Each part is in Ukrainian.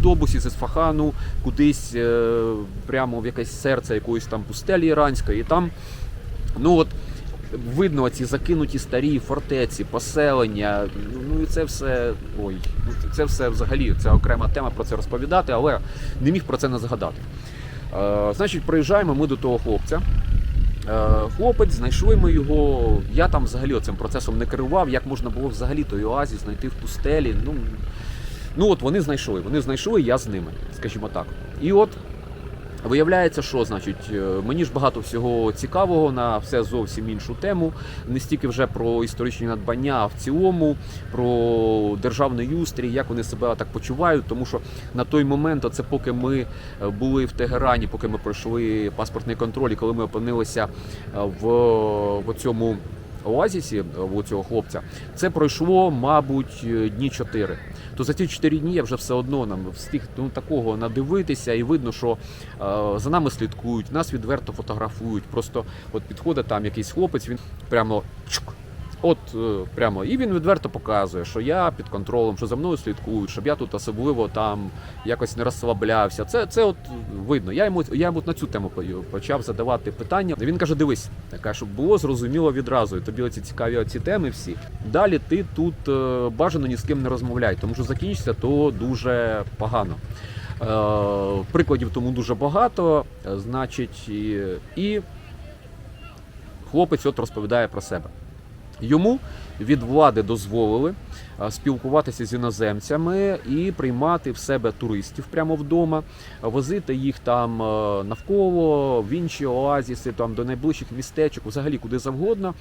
автобусі з Ісфахану кудись е, прямо в якесь серце якоїсь там пустелі іранської. І там, ну от. Видно ці закинуті старі фортеці, поселення. Ну і це все. Ой, ну це все взагалі це окрема тема про це розповідати, але не міг про це не згадати. Е, значить, приїжджаємо ми до того хлопця. Е, Хлопець, знайшли ми його. Я там взагалі цим процесом не керував. Як можна було взагалі той оазіс знайти в пустелі? Ну, ну от вони знайшли. Вони знайшли, я з ними, скажімо так. І от Виявляється, що значить, е, мені ж багато всього цікавого на все зовсім іншу тему. Не стільки вже про історичні надбання, а в цілому про державний устрій, як вони себе так почувають. Тому що на той момент, оце поки ми е, були в Тегерані, поки ми пройшли паспортний контроль, і коли ми опинилися е, в, в цьому оазісі у цього хлопця, це пройшло, мабуть, дні чотири. То за ці чотири дні я вже все одно нам встиг ну, такого надивитися, і видно, що е, за нами слідкують, нас відверто фотографують. Просто от підходить там якийсь хлопець, він прямо чук. От е, прямо і він відверто показує, що я під контролем, що за мною слідкують, щоб я тут особливо там якось не розслаблявся. Це це от видно. Я йому я йому на цю тему почав задавати питання. Він каже: дивись, така щоб було зрозуміло відразу. І тобі оці цікаві ці теми всі. Далі ти тут е, бажано ні з ким не розмовляй, тому що закінчиться то дуже погано. Е, прикладів тому дуже багато. Значить, і хлопець от розповідає про себе. Йому від влади дозволили спілкуватися з іноземцями і приймати в себе туристів прямо вдома, возити їх там навколо, в інші оазіси, там до найближчих містечок, взагалі куди завгодно,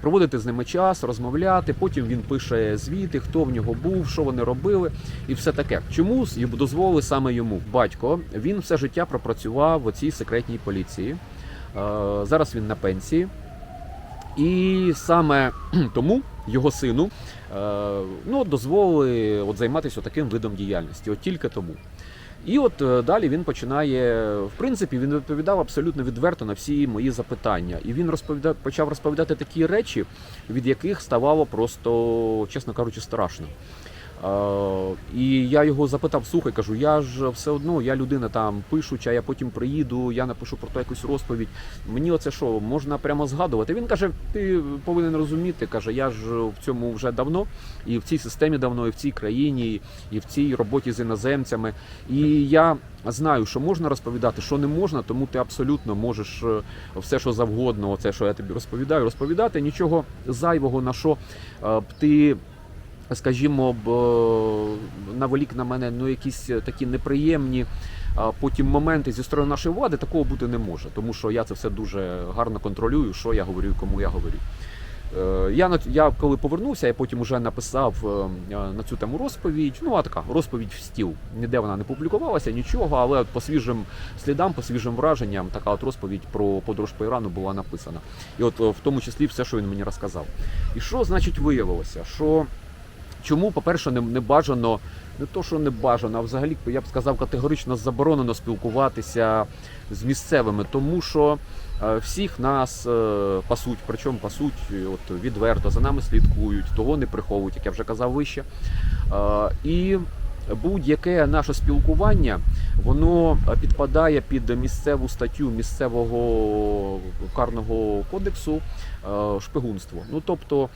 проводити з ними час, розмовляти. Потім він пише звіти, хто в нього був, що вони робили, і все таке. Чому дозволили саме йому? Батько він все життя пропрацював в цій секретній поліції. Е, Зараз він на пенсії. І саме тому його сину е, ну, дозволили от, займатися таким видом діяльності, от тільки тому. І от е, далі він починає, в принципі, він відповідав абсолютно відверто на всі мої запитання. І він розповідав, почав розповідати такі речі, від яких ставало просто, чесно кажучи, страшно. І я його запитав, слухай, кажу, я ж все одно, я людина там пишуча, я потім приїду, я напишу про то якусь розповідь. Мені оце що, можна прямо згадувати? Він каже: ти повинен розуміти, каже, я ж в цьому вже давно, і в цій системі давно, і в цій країні, і в цій роботі з іноземцями. І я знаю, що можна розповідати, що не можна, тому ти абсолютно можеш е, все, що завгодно, оце, що я тобі розповідаю, розповідати. Нічого зайвого на що е, ти скажімо, е, на мене ну, якісь такі неприємні потім моменти зі сторони нашої влади, такого бути не може, тому що я це все дуже гарно контролюю, що я говорю, і кому я говорю. Е, Я, я коли повернувся, я потім вже написав е, на цю тему розповідь. Ну, а така розповідь в стіл. Ніде вона не публікувалася, нічого, але от по свіжим слідам, по свіжим враженням, така от розповідь про подорож по Ірану була написана. І от е, в тому числі все, що він мені розказав. І що значить виявилося? Що Чому, по-перше, не, не бажано, не то, що не бажано, а взагалі я б сказав категорично заборонено спілкуватися з місцевими, тому що е, всіх нас е, пасуть, причому пасуть от, відверто, за нами слідкують, того не приховують, як я вже казав вище. Е, і будь-яке наше спілкування, воно підпадає під місцеву статтю місцевого карного кодексу е, шпигунство. Ну тобто.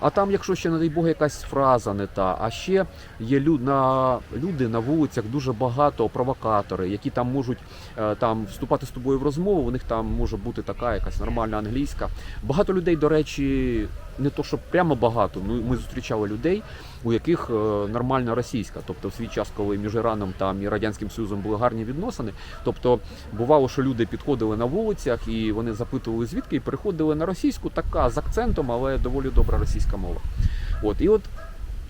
А там, якщо ще, не дай Бог, якась фраза не та, а ще є лю- на, люди на вулицях дуже багато провокатори, які там можуть е, там вступати з тобою в розмову. У них там може бути така якась нормальна англійська. Багато людей, до речі, не то, що прямо багато. Ну ми зустрічали людей, у яких е, нормальна російська. Тобто, в свій час, коли між Іраном там і радянським Союзом були гарні відносини. Тобто, бувало, що люди підходили на вулицях і вони запитували звідки і переходили на російську, така з акцентом, але доволі добра російська мова. От і от.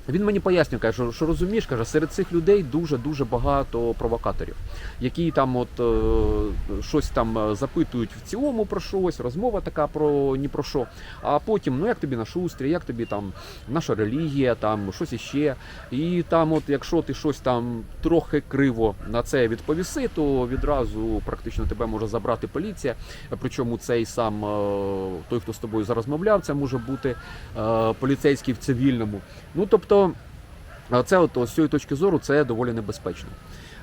Він мені пояснює, каже, що, що розумієш, каже, серед цих людей дуже дуже багато провокаторів, які там от е, щось там е, запитують в цілому про щось, розмова така про ні про що. А потім, ну як тобі наш устрій, як тобі там наша релігія, там щось іще. І там, от якщо ти щось там трохи криво на це відповіси, то відразу практично тебе може забрати поліція. Причому цей сам е, той, хто з тобою зараз розмовляв, це може бути е, поліцейський в цивільному. Ну тобто. А Це от з цієї точки зору це доволі небезпечно.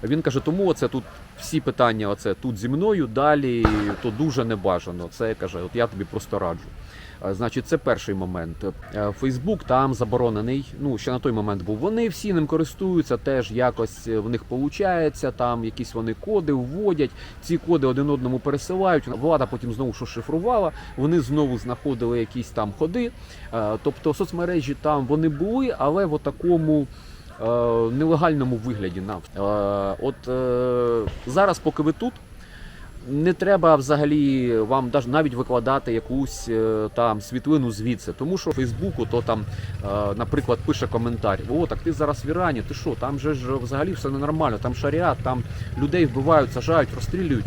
Він каже, тому оце тут всі питання, оце тут зі мною, далі то дуже небажано. Це каже, от я тобі просто раджу. А, Значить, це перший момент. Е, Фейсбук там заборонений. Ну ще на той момент був. Вони всі ним користуються, теж якось в них виходить, там якісь вони коди вводять. Ці коди один одному пересилають. Влада потім знову що шифрувала. Вони знову знаходили якісь там ходи. Е, Тобто соцмережі там вони були, але в такому е, нелегальному вигляді. на. Е, От е, зараз, поки ви тут. Не треба взагалі вам навіть викладати якусь е, там світлину звідси, тому що в Фейсбуку то там, е, наприклад, пише коментар: О, так ти зараз в Ірані, ти що, там же ж взагалі все ненормально, там шаріат, там людей вбивають, сажають, розстрілюють.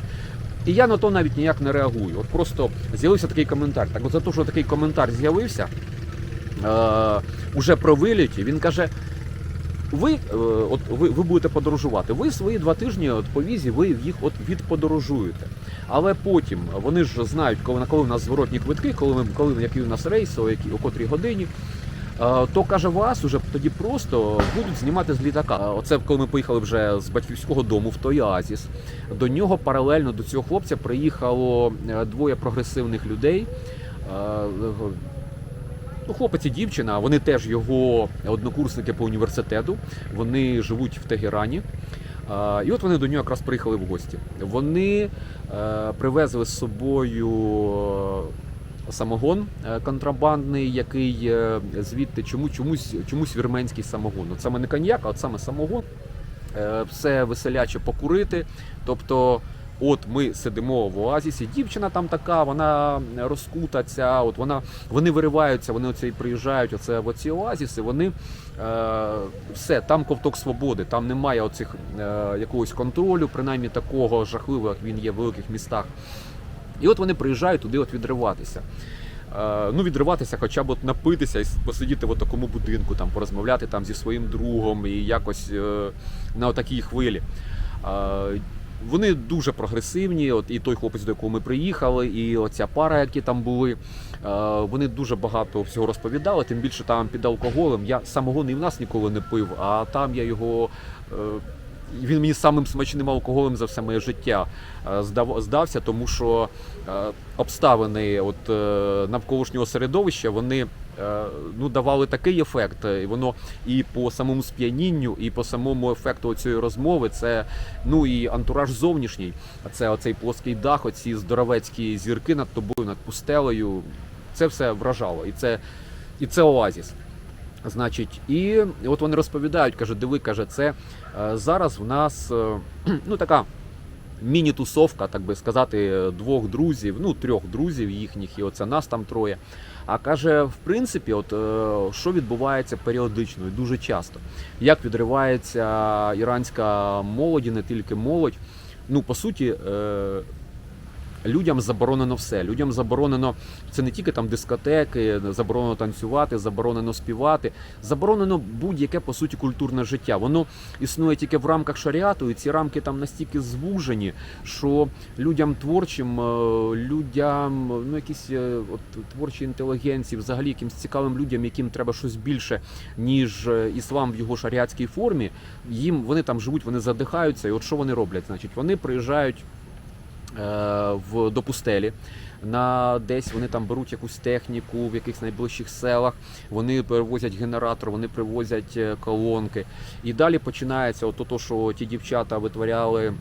І я на то навіть ніяк не реагую. От просто з'явився такий коментар. Так от за те, що такий коментар з'явився е, уже про виліті, він каже. Ви, е, от ви, ви будете подорожувати. Ви свої два тижні от, по візі, ви їх от відподорожуєте. Але потім вони ж знають, коли на коли в нас зворотні квитки, коли коли який у нас рейс, о, якій, о котрій годині. е, То каже, вас уже тоді просто будуть знімати з літака. Е, Оце коли ми поїхали вже з батьківського дому в той Оазіс. До нього паралельно до цього хлопця приїхало двоє прогресивних людей. Ну, хлопець і дівчина, вони теж його однокурсники по університету. Вони живуть в Тегерані. І от вони до нього якраз приїхали в гості. Вони е, привезли з собою е, самогон е, контрабандний, який звідти чому, чомусь, чомусь вірменський самогон. От саме не коньяк, а от саме самогон. Все веселяче покурити. Тобто, от ми сидимо в оазісі, дівчина там така, вона розкута ця, от вона, вони вириваються, вони оце приїжджають оце в оці оазіси, вони е, все, там ковток свободи, там немає оцих е, якогось контролю, принаймні такого жахливого, як він є в великих містах. І от вони приїжджають туди от відриватися. Е, Ну, відриватися, хоча б от напитися і посидіти в такому будинку, там, порозмовляти там зі своїм другом і якось е, на отакій хвилі. Е, Вони дуже прогресивні, от і той хлопець, до якого ми приїхали, і оця пара, які там були. е, Вони дуже багато всього розповідали, тим більше там під алкоголем. Я самогон і в нас ніколи не пив, а там я його. е, Він мені самим смачним алкоголем за все моє життя е, здався, тому що обставини от, навколишнього середовища вони ну, давали такий ефект. І воно і по самому сп'янінню, і по самому ефекту цієї розмови, це ну і антураж зовнішній. Це оцей плоский дах, оці здоровецькі зірки над тобою, над пустелею. Це все вражало. І це, і це оазіс. Значить, і от вони розповідають, каже, диви, каже, це е, зараз в нас е, ну така міні-тусовка, так би сказати, двох друзів, ну трьох друзів їхніх, і оце нас там троє. А каже, в принципі, от е, що відбувається періодично і дуже часто, як відривається іранська молодь, і не тільки молодь. Ну, по суті, е, людям заборонено все. Людям заборонено це не тільки там дискотеки, заборонено танцювати, заборонено співати, заборонено будь-яке по суті культурне життя. Воно існує тільки в рамках шаріату, і ці рамки там настільки звужені, що людям творчим, е, людям, ну якісь е, от творчі інтелігенції, взагалі якимсь цікавим людям, яким треба щось більше, ніж е, іслам в його шаріатській формі. Їм вони там живуть, вони задихаються. І от що вони роблять? Значить, вони приїжджають в до пустелі. На десь вони там беруть якусь техніку в якихось найближчих селах. Вони привозять генератор, вони привозять е, колонки. І далі починається от то, що ті дівчата витворяли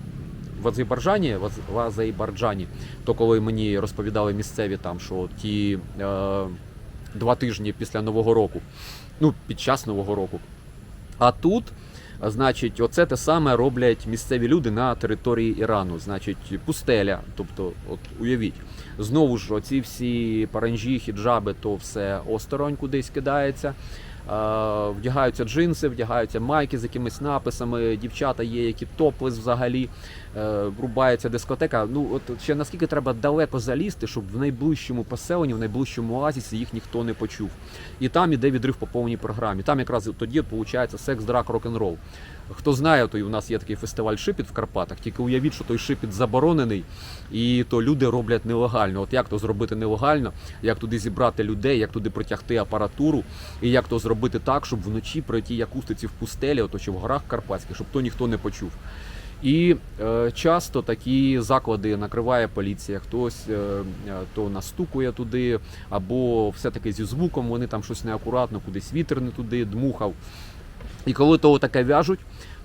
в Азербайджані, в Азербайджані, то коли мені розповідали місцеві там, що ті е, два тижні після Нового року, ну під час Нового року. А тут, значить, оце те саме роблять місцеві люди на території Ірану. Значить, пустеля. Тобто, от уявіть, знову ж оці всі паранжі, хіджаби, то все осторонь кудись кидається. Е, Вдягаються джинси, вдягаються майки з якимись написами. Дівчата є, які топлес взагалі. рубається Врубається дискотека. Ну от ще наскільки треба далеко залізти, щоб в найближчому поселенні, в найближчому оазісі їх ніхто не почув. І там іде відрив по повній програмі. Там якраз тоді виходить секс, драк, рок-н-рол. Хто знає, то і у нас є такий фестиваль шипіт в Карпатах. Тільки уявіть, що той шипіт заборонений, і то люди роблять нелегально. От як то зробити нелегально, як туди зібрати людей, як туди протягти апаратуру, і як то зробити так, щоб вночі пройти акустиці в пустелі, ото чи в горах Карпатських, щоб то ніхто не почув. І е, часто такі заклади накриває поліція, хтось е, е, то настукує туди, або все-таки зі звуком вони там щось неакуратно, кудись вітер не туди дмухав. І коли того таке в'яжуть,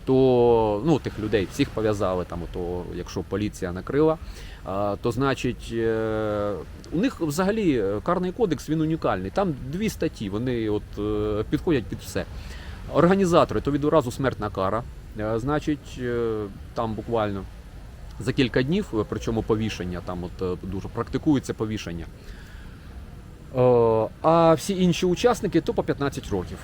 то ну, тих людей всіх пов'язали, там, ото, якщо поліція накрила, то значить е, у них взагалі карний кодекс він унікальний. Там дві статті, вони от, е, підходять під все. Організатори то відразу смертна кара. Е, Значить, там буквально за кілька днів, причому повішення, там от дуже практикується повішення. А всі інші учасники то по 15 років.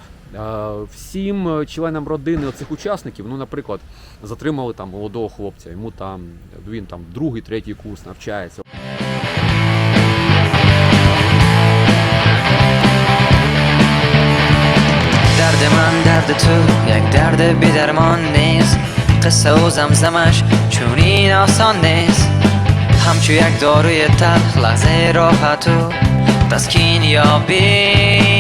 Всім членам родини цих учасників, ну, наприклад, затримали там молодого хлопця, йому там він там другий, третій курс навчається. Derdiman derdi tu, yak derdi bir dermon nez Qissa o'zam zamash, chun in oson nez Hamchun yak doruye tar, lahzayi rohatu Taskin yobish